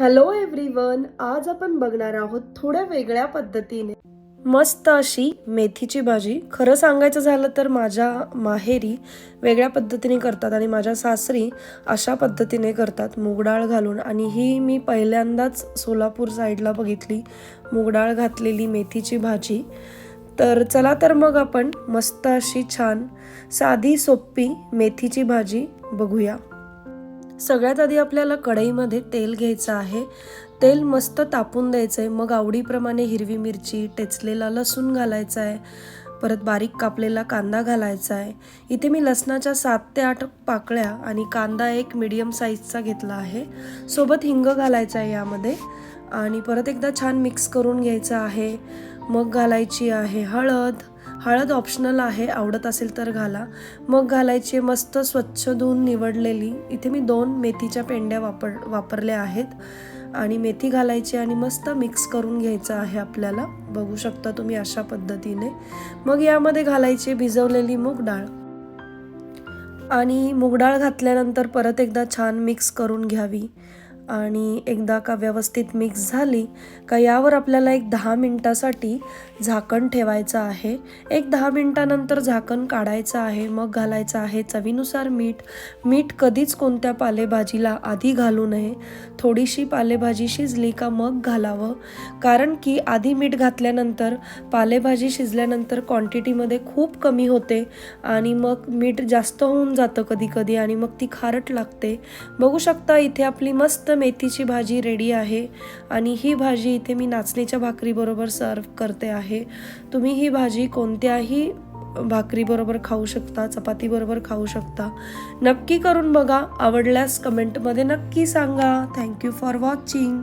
Hello everyone आज आपण बघणार आहोत थोड्या वेगळ्या पद्धतीने. मस्त अशी मेथीची भाजी. खरं सांगायचं झालं तर माझ्या माहेरी वेगळ्या पद्धतीने करतात आणि माझ्या सासरी अशा पद्धतीने करतात. मुगडाळ घालून आणि ही मी पहिल्यांदाच सोलापूर साईडला बघितली. मुगडाळ घातलेली मेथीची भाजी. तर चला तर मग आपण मस्त अशी छान साधी सोपी मेथीची भाजी बघूया. सगळ्यात आधी आपल्याला कढईमध्ये तेल घ्यायचं आहे. तेल मस्त तापून द्यायचं आहे मग आवडीप्रमाणे हिरवी मिरची टेचलेला लसूण घालायचा आहे परत बारीक कापलेला कांदा घालायचा आहे इथे मी लसणाच्या सात ते आठ पाकळ्या आणि कांदा एक मीडियम साईजचा घेतला आहे. सोबत हिंग घालायचा आहे यामध्ये. आणि परत एकदा छान मिक्स करून घ्यायचं आहे. मग घालायची आहे हळद. हळद ऑप्शनल आहे आवडत असेल तर घाला. मग घालायची मस्त स्वच्छ धुवून निवडलेली. इथे मी दोन मेथीच्या पेंड्या वापर वापरल्या आहेत. आणि मेथी घालायची आणि मस्त मिक्स करून घ्यायचं आहे आपल्याला. बघू शकता तुम्ही अशा पद्धतीने. मग यामध्ये घालायची भिजवलेली मूग डाळ. आणि मूगडाळ घातल्यानंतर परत एकदा छान मिक्स करून घ्यावी. आणि एकदा का व्यवस्थित मिक्स झाली का यावर आपल्याला एक दहा मिनटासाठी झाकण ठेवायचं आहे. एक दहा मिनटानंतर झाकण काढायचं आहे मग घालायचं आहे चवीनुसार मीठ. मीठ कधीच कोणत्या पालेभाजीला आधी घालू नये. थोडीशी पालेभाजी शिजली का मग घालावं. कारण की आधी मीठ घातल्यानंतर पालेभाजी शिजल्यानंतर क्वांटिटीमध्ये खूप कमी होते आणि मग मीठ जास्त होऊन जातं कधी कधी आणि मग ती खारट लागते. बघू शकता इथे आपली मस्त मेथीची भाजी रेडी आहे. आणि ही भाजी इथे मी नाचणीच्या भाकरीबरोबर सर्व करते आहे. तुम्ही ही भाजी कोणत्याही भाकरीबरोबर खाऊ शकता चपातीबरोबर खाऊ शकता. नक्की करून बघा. आवडल्यास कमेंटमध्ये नक्की सांगा. Thank you for watching